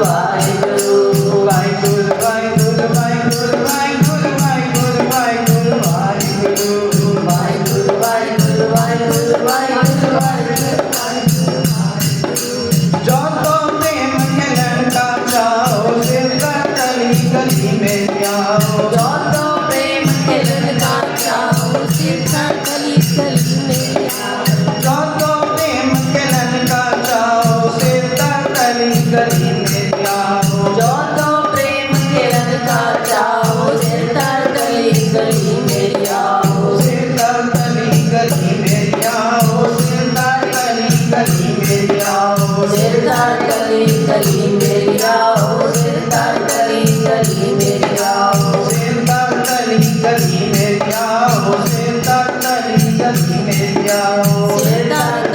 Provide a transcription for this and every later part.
Bye. संग में जाओ सिरदार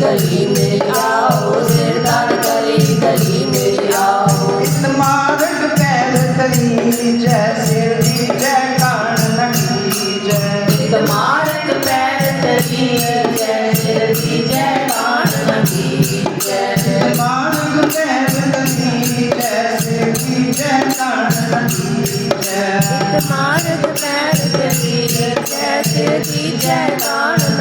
गली में आओ सिरदार गली गली में आओ पैर तली जय दी जय कान नकी जय स्मारक पैर जय जय कान नकी जय स्मारक पैर तली पैर तली We DJ Bottom.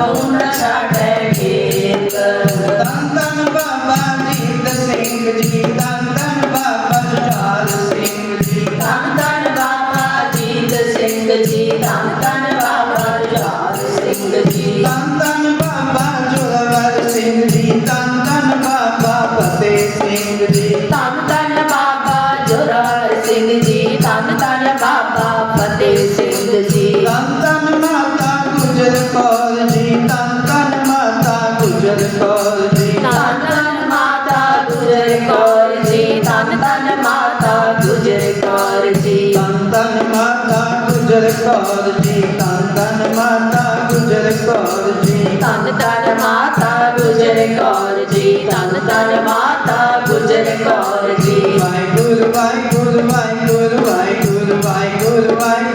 Natal. Gujar Kaur ji ਤਨ ਤਨ ਮਾਤਾ ਗੁਜਰ ਕੌਰ ਜੀ, ਤਨ ਤਨ ਮਾਤਾ ਗੁਜਰ ਕੌਰ ਜੀ। ਤਨ ਤਨ ਮਾਤਾ ਗੁਜਰ ਕੌਰ ਜੀ ਤਨ ਤਨ ਮਾਤਾ ਗੁਜਰ ਕੌਰ ਜੀ ਤਨ ਤਨ ਮਾਤਾ ਗੁਜਰ ਕੌਰ ਜੀ ਤਨ ਤਨ ਮਾਤਾ ਗੁਜਰ ਕੌਰ ਜੀ ਵਾਹਿਗੁਰੂ ਵਾਹਿਗੁਰੂ ਵਾਹਿਗੁਰੂ ਵਾਹਿਗੁਰੂ ਵਾਹਿਗੁਰੂ ਵਾਹਿਗੁਰੂ